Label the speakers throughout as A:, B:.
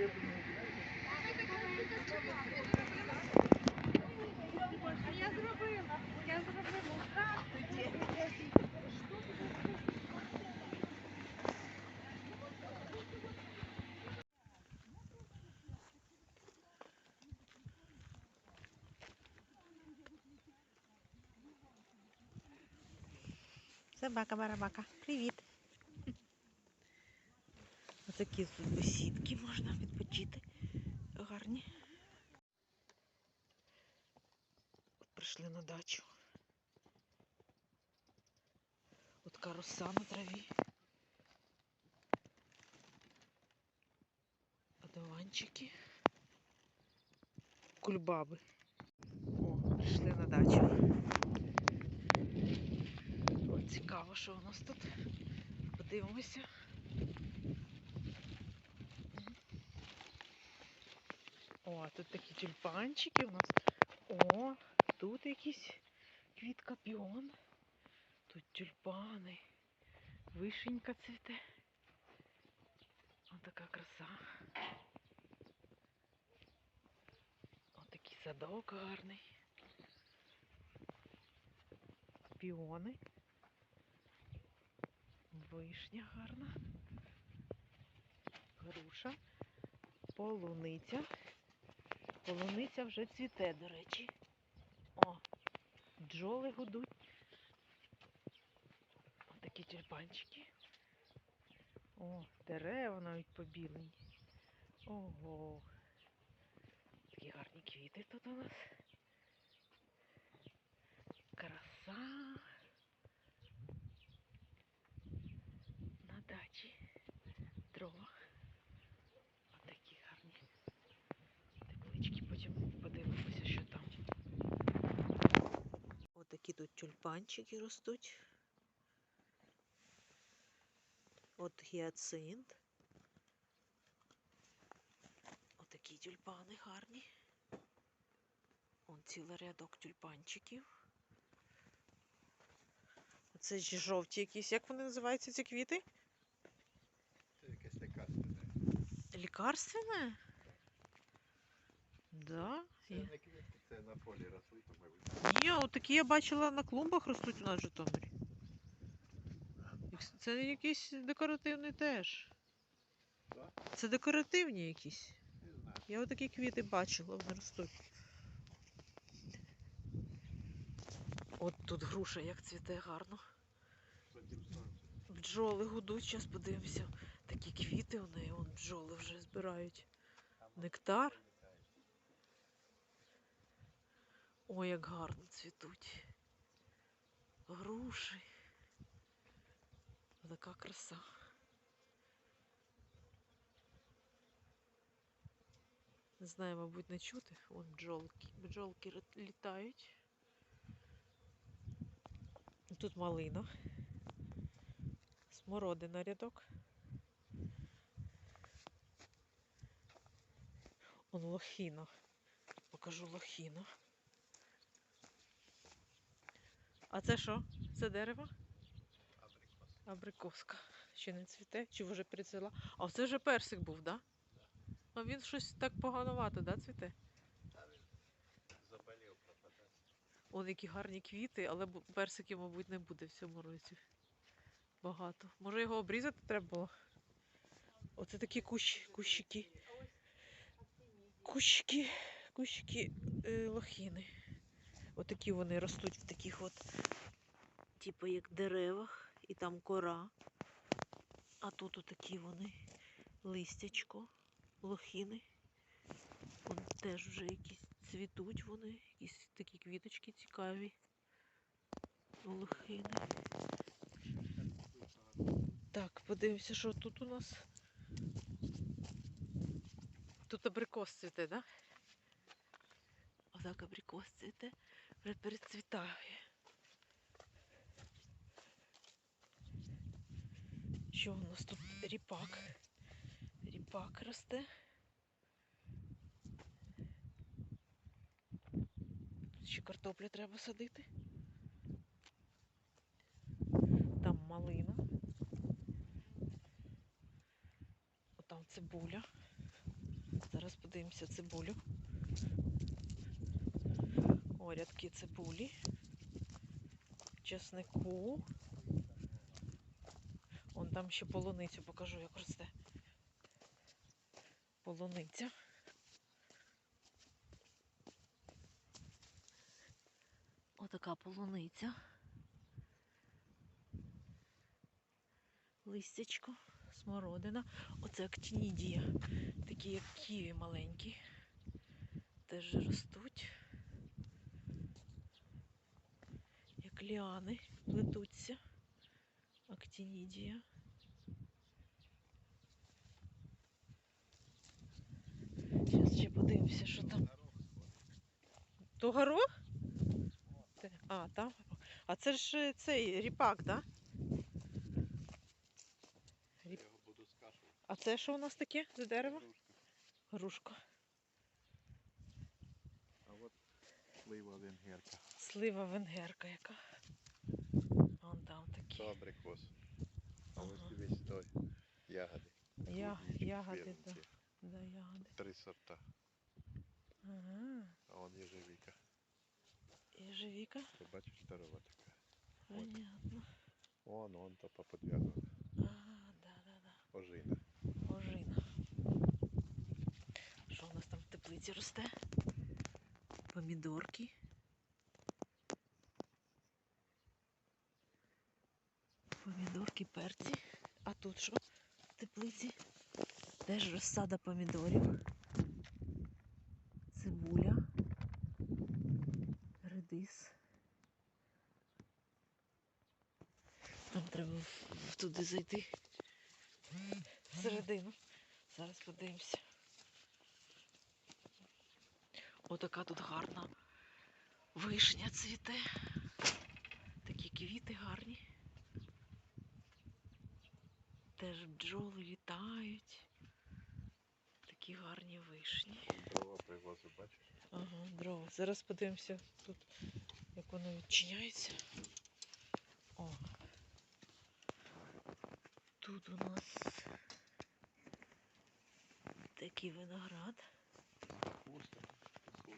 A: Я
B: зробила, я зробила. Здравствуйте.
C: Собака барабака. Привіт. Отакі тут бесідки можна відпочити. Гарні. От прийшли на дачу. От каруса на траві. Одуванчики. Кульбаби. О, прийшли на дачу. О, цікаво, що у нас тут. Подивимося. О, тут такі тюльпанчики у нас. О, тут якийсь квітка піон. Тут тюльпани. Вишенька цвіте. Ось така краса. Ось такий садок гарний. Піони. Вишня гарна. Груша. Полуниця. Полуниця вже цвіте, до речі. О, бджоли гудуть. Ось такі тюльпанчики. О, дерева навіть побілені. Ого. Такі гарні квіти тут у нас. Краса. На дачі. Дрова. Отакі гарні. Теплички, потім подивимося, що там. Отакі тут тюльпанчики ростуть. От гіацинт. Отакі тюльпани гарні. Он цілий рядок тюльпанчиків. Це ж жовті якісь. Як вони називаються ці квіти?
A: Це якесь лекарственне.
C: Лікарственне? Да.
A: Це не квітки, це на полі по-моєму.
C: Ні, отакі я бачила на клумбах ростуть у нас в Житомирі. Це якийсь декоративний теж. Це декоративні якісь. Я отакі квіти бачила, вони ростуть. От тут груша як цвіте гарно. Бджоли гудуть, зараз подивимося. Такі квіти у неї, вон бджоли вже збирають. Нектар. Ой, як гарно цвітуть. Груші. Така краса. Не знаю, мабуть, не чути. Вон бджолки. Бджолки літають. Тут малина. Смородина рядок. Он лохіна. Покажу лохіна. А це що? Це дерево?
A: Абрикос.
C: Абрикоска. Ще не цвіте, чи вже перецвіла? А це вже персик був, да? А він щось так поганувато, да, цвіте?
A: Та він заболів пропадає.
C: О, які гарні квіти, але персиків, мабуть, не буде в цьому році. Багато. Може його обрізати треба було? Оце такі кущ, кущики. Кущики, кущики е, лохіни. Отакі вони ростуть в таких от, типу як деревах, і там кора. А тут отакі вони листячко, лохіни. Вон теж вже якісь цвітуть вони, якісь такі квіточки цікаві. Лохини. Так, подивимося, що тут у нас. Тут абрикос цвіте, так? Да? Отак абрикос цвіте, вже перецвітає. Що у нас тут ріпак? Ріпак росте. Ще картоплю треба садити. Там малина. Отам цибуля. Зараз подивимося цибулю. О, рядки цибулі. Чеснику. Вон там ще полуницю покажу, як росте. Полуниця. Отака полуниця. Листячко, смородина. Оце актинідія. Такі як ківі маленькі. Теж ростуть. Як ліани плетуться. Актинідія. Зараз ще подивимося, що там. То горох? А, там. А це ж е, цей ріпак, так? Да?
A: Скашувати.
C: А це що у нас таке за дерево? Грушка.
A: А от слива венгерка.
C: Слива венгерка яка.
A: То абрикос. А ось дивись той. Ягоди.
C: Я, ягоди, да. Да, ягоди.
A: Три сорта.
C: Ага.
A: А вон ежевика.
C: Ежевіка.
A: Ти бачиш здорова така.
C: Понятно.
A: Вон, вон то поподвязано.
C: Ага, да, да, да.
A: Ожина.
C: Ожина. Що у нас там в теплиці росте? Помідорки. Помідорки, перці. А тут що в теплиці? Теж розсада помідорів. Цибуля. Редис. Нам треба туди зайти. Всередину. Зараз подивимося. Отака тут гарна вишня цвіте. Такі квіти гарні. Теж бджоли літають. Такі гарні вишні.
A: Дрова привозив, бачиш?
C: Ага, дрова. Зараз подивимося тут, як воно відчиняється. О. Тут у нас такий виноград.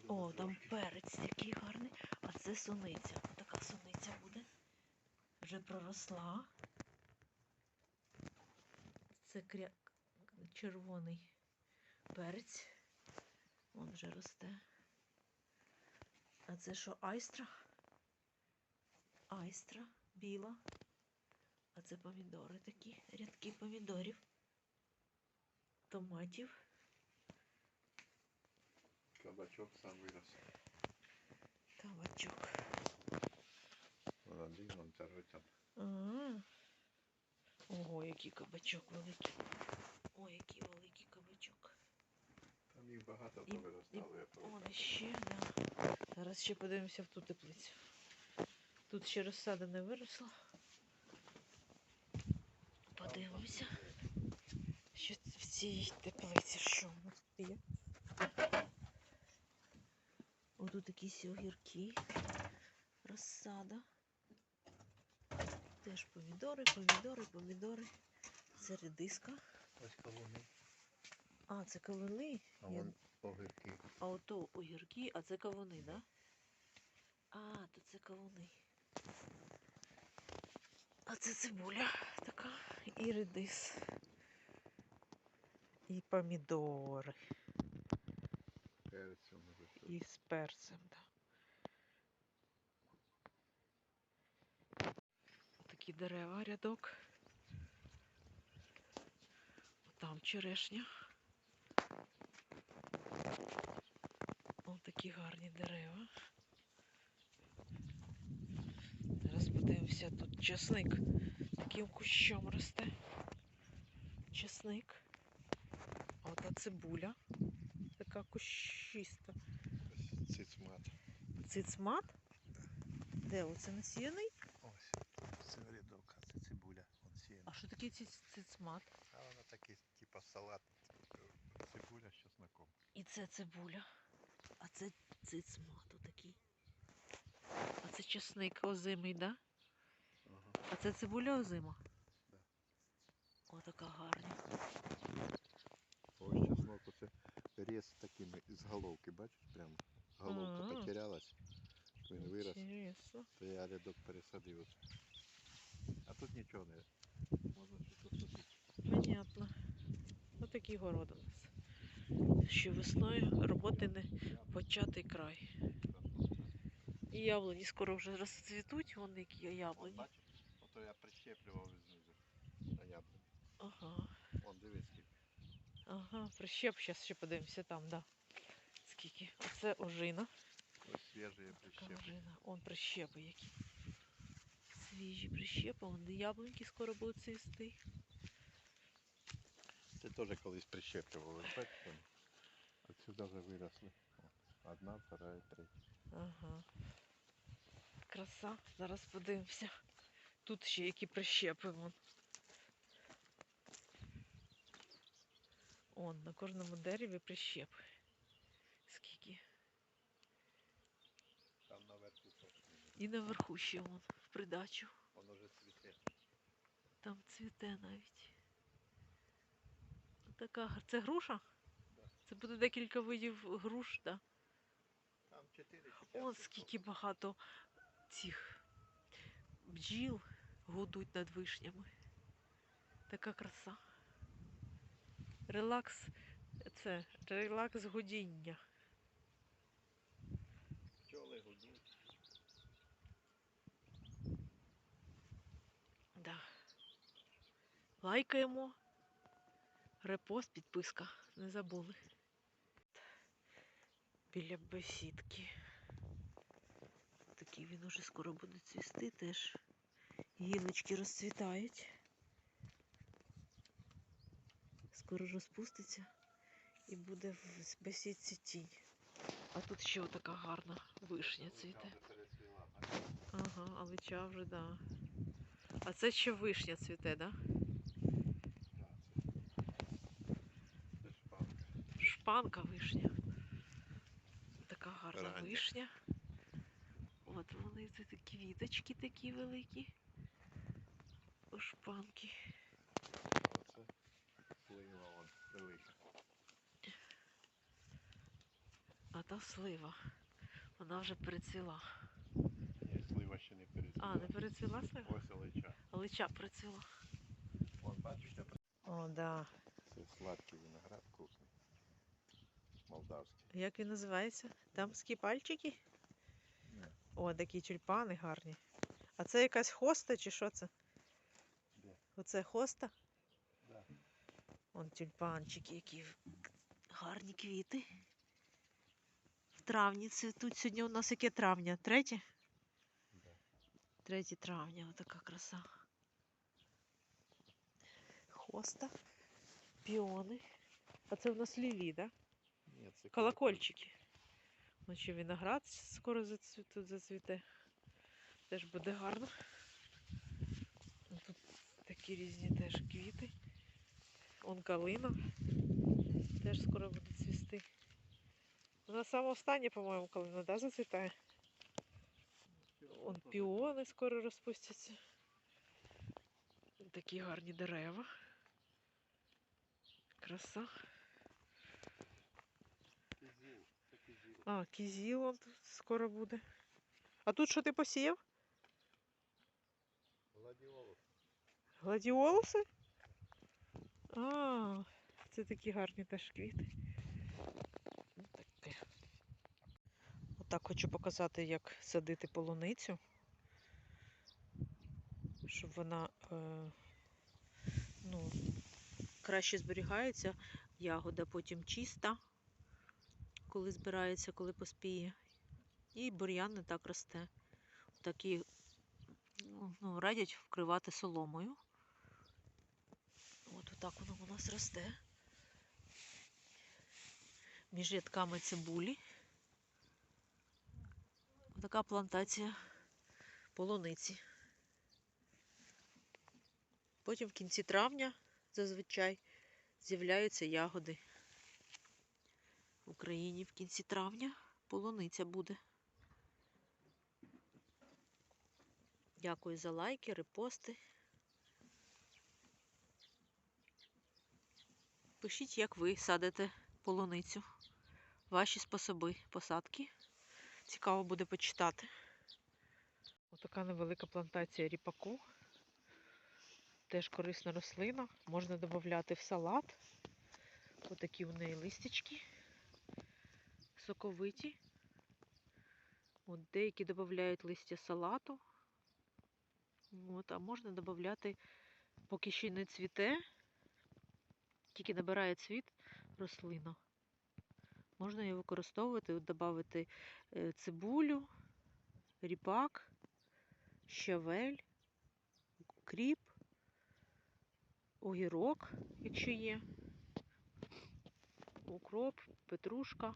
C: О, там перець який гарний. А це суниця. Така суниця буде. Вже проросла. Це кря... червоний перець. Он вже росте. А це що, айстра? Айстра біла. А це помідори такі, рядки помідорів, томатів.
A: Кабачок сам вирос.
C: Кабачок.
A: Вон один, вон второй там.
C: А. Ого, який кабачок великий. Ой, який великий кабачок.
A: Там їх багато повиростало, я пам'ятаю.
C: іще, да. Зараз ще подивимося в ту теплицю. Тут ще розсада не виросла. Подивимося. Що в цій теплиці, що у нас тут є. Отут якісь огірки. Розсада. Теж помідори, помідори, помідори. Це редиска.
A: Ось колони.
C: А, це кавуни.
A: А вон огірки.
C: А ото огірки, а це кавуни, да? А, то це кавуни. А це цибуля така. І редис. І помідори.
A: Щось.
C: І з перцем, да. Такі дерева рядок. Там черешня. Ось такі гарні дерева. Зараз подивимося, тут часник таким кущом росте. Часник. А ота цибуля. Така кущиста.
A: Цицмат.
C: Цицмат? Де оце насіяний?
A: Ось. Це рядок, а це цибуля. Вон
C: ці- цицмат?
A: А вона такий, типа салат. Цибуля з чесноком.
C: І це цибуля. А це цицмат отакий. А це чесник озимий, да?
A: Ага.
C: А це цибуля озима?
A: Да.
C: О, така гарна.
A: Ось чеснок, оце різ такими з головки, бачиш, прямо. Головка
C: Ага.
A: потерялась. Він вирос,
C: Інтересно.
A: то я рядок пересадив. А тут нічого не можна щось посадити.
C: Понятно. Отакий город у нас. Ще весною роботи не початий край. І яблуні скоро вже розцвітуть, вон які яблуні.
A: Ото я прищеплював знизу на яблуні.
C: Ага.
A: Вон, дивись, скільки.
C: Ага, прищеп, зараз ще подивимося там, да. Скільки? Оце ожина.
A: Ось свіжі
C: Така ожина. Он прищепи які. Свіжі де яблуньки скоро будуть цвісти.
A: Це теж колись прищеплював, ось бачиш? вон. Вже виросли. Одна, вторая, третя.
C: Ага. Краса. Зараз подивимося. Тут ще які прищепи вон. Он, на кожному дереві прищепи. Скільки.
A: Там наверху.
C: І наверху ще вон, придачу.
A: Воно вже цвіте.
C: Там цвіте навіть. Така, це груша?
A: Да.
C: Це буде декілька видів груш, так? Да?
A: Там 4 чи 5.
C: О, скільки багато цих бджіл гудуть над вишнями. Така краса. Релакс. Це релакс гудіння.
A: Пчоли гудуть.
C: Да. Лайкаємо. Репост, підписка. Не забули. Біля бесідки. Такий він уже скоро буде цвісти теж. Гілочки розцвітають. Скоро розпуститься і буде в бесідці тінь. А тут ще отака гарна вишня цвіте. Ага, алича вже, да. А це ще вишня цвіте, да?
A: Да, це- Це шпанка.
C: Шпанка вишня. Така гарна
A: Рання.
C: вишня. От вони це квіточки такі великі. У шпанки.
A: Оце слива вон велика.
C: А та слива. Вона вже перецвіла.
A: Ні, слива ще не перецвіла.
C: А, не перецвіла слива?
A: Ось олича.
C: Алича перецвіла.
A: Вон, бачиш,
C: О, да.
A: Це сладкий виноград. Молдавський.
C: Як він називається? Дамські пальчики?
A: Ні.
C: О, такі тюльпани гарні. А це якась хоста чи що це?
A: Де?
C: Оце хоста?
A: Да.
C: Вон тюльпанчики, які гарні квіти. В травні цвітуть. Сьогодні у нас яке травня? Третє?
A: Да.
C: 3 травня, отака краса. Хоста, піони. А це в нас ліві, да?
A: Ні,
C: Колокольчики. Ось ще виноград скоро тут зацвіте. Теж буде гарно. Ну, Тут такі різні теж квіти. Он калина. Теж скоро буде цвісти. Вона саме останнє, по-моєму, калина, да, зацвітає? Он піони скоро розпустяться. Такі гарні дерева. Краса. А, кізіл тут скоро буде. А тут що ти посіяв?
A: Гладіолус.
C: Гладіолуси? А, це такі гарні теж квіти. Отак хочу показати, як садити полуницю, щоб вона е, ну, краще зберігається, ягода потім чиста, коли збирається, коли поспіє. І бур'ян не так росте. Такі ну, радять вкривати соломою. От отак воно у нас росте. Між рядками цибулі. Така плантація полуниці. Потім в кінці травня зазвичай з'являються ягоди. В Україні в кінці травня полуниця буде. Дякую за лайки, репости. Пишіть, як ви садите полуницю. Ваші способи посадки. Цікаво буде почитати. Отака невелика плантація ріпаку. Теж корисна рослина. Можна додати в салат. Отакі у неї листячки. Соковиті. От деякі додають листя салату. От, а можна додати, поки ще не цвіте, тільки набирає цвіт рослина. Можна її використовувати, додати е, цибулю, ріпак, щавель, кріп, огірок, якщо є, укроп, петрушка,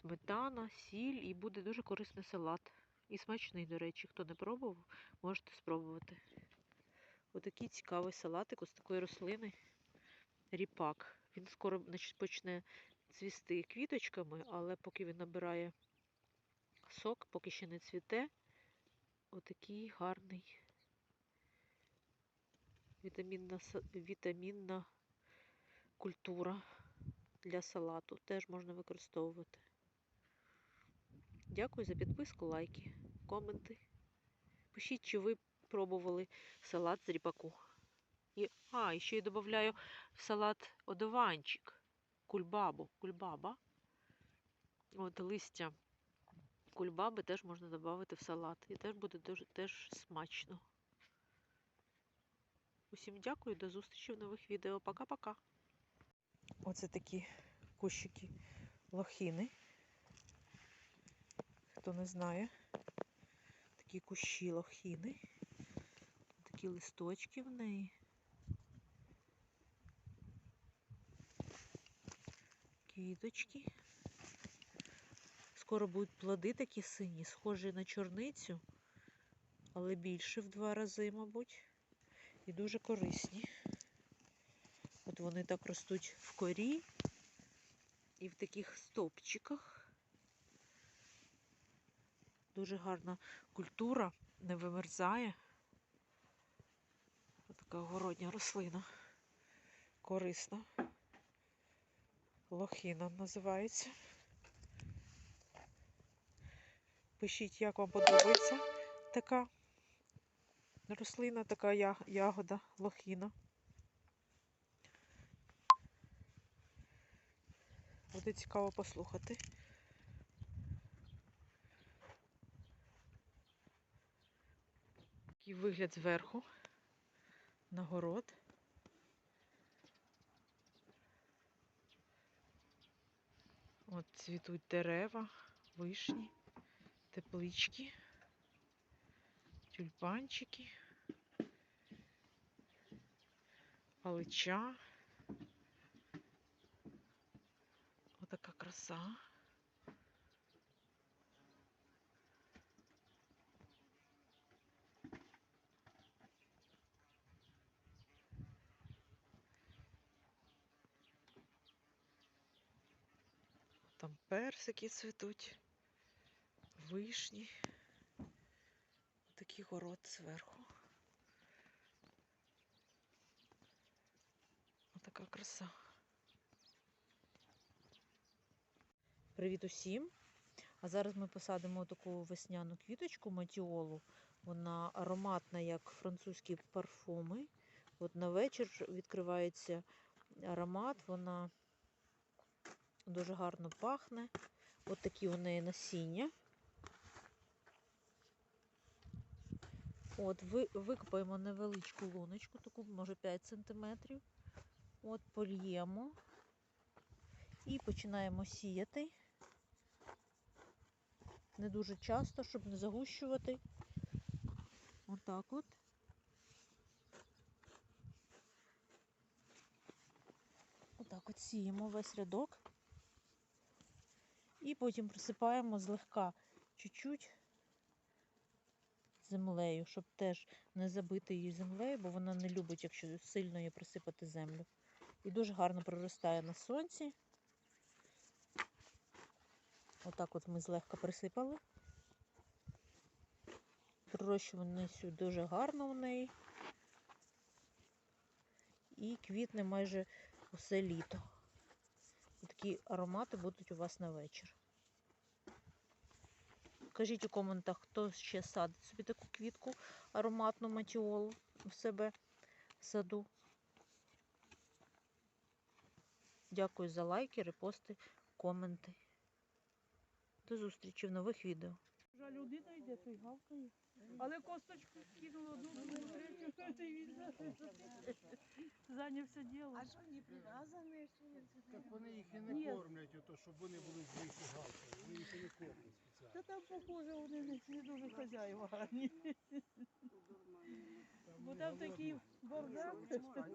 C: сметана, сіль і буде дуже корисний салат. І смачний, до речі, хто не пробував, можете спробувати. Отакий цікавий салатик ось такої рослини ріпак. Він скоро значить, почне цвісти квіточками, але поки він набирає сок, поки ще не цвіте, отакий гарний вітамінна, вітамінна культура для салату. Теж можна використовувати. Дякую за підписку, лайки, коменти. Пишіть, чи ви пробували салат з ріпаку. І, а, і ще й додаю в салат одуванчик, кульбабу, кульбаба. От листя кульбаби теж можна додати в салат. І теж буде дуже теж смачно. Усім дякую, до зустрічі в нових відео. Пока-пока. Оце такі кущики лохіни. Хто не знає, такі кущі лохіни, такі листочки в неї. Квіточки. Скоро будуть плоди такі сині, схожі на чорницю, але більше в два рази, мабуть, і дуже корисні. От вони так ростуть в корі і в таких стовпчиках. Дуже гарна культура, не вимерзає. Така городня рослина. Корисна. Лохіна називається. Пишіть, як вам подобається така рослина, така ягода лохіна. Буде цікаво послухати. Вигляд зверху на город. От цвітуть дерева, вишні, теплички, тюльпанчики, алича. Отака краса. персики цвітуть, вишні. Такий город зверху. Отака краса. Привіт усім! А зараз ми посадимо таку весняну квіточку матіолу. Вона ароматна, як французькі парфуми. От на вечір відкривається аромат, вона дуже гарно пахне. От такі у неї насіння. От, ви, викопаємо невеличку луночку, таку, може 5 см. От, польємо і починаємо сіяти. Не дуже часто, щоб не загущувати. Отак от. Отак от сіємо весь рядок. І потім присипаємо злегка чуть-чуть землею, щоб теж не забити її землею, бо вона не любить, якщо сильно її присипати землю. І дуже гарно проростає на сонці. Отак от ми злегка присипали. Пророщуваність дуже гарно у неї. І квітне майже усе літо. І такі аромати будуть у вас на вечір. Кажіть у коментах, хто ще садить собі таку квітку ароматну матіолу в себе в саду. Дякую за лайки, репости, коменти. До зустрічі в нових відео.
D: Вже людина йде, то й гавкає. Але косточку кинуло одну, другу, третю, й він зайнявся ділом.
B: А що, не прив'язані?
E: Так вони їх і не кормлять, ото, щоб вони були здійснені галки. Вони їх і не кормлять.
D: Та там, похоже, вони не дуже хазяїва гарні. Бо там такий бардак,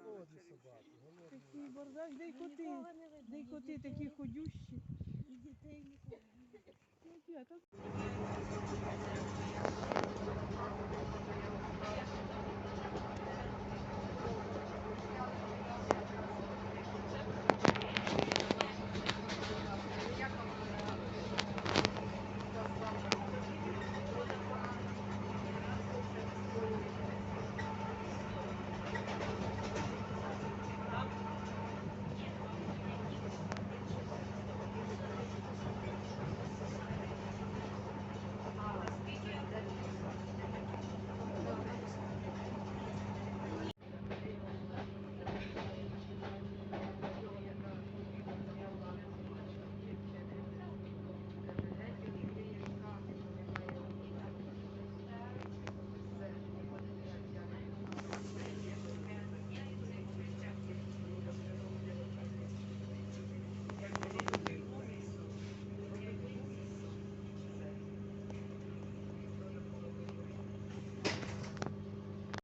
E: Голодні собаки,
D: такий бардак, де й коти, де й коти такі ходющі. І дітей ніколи.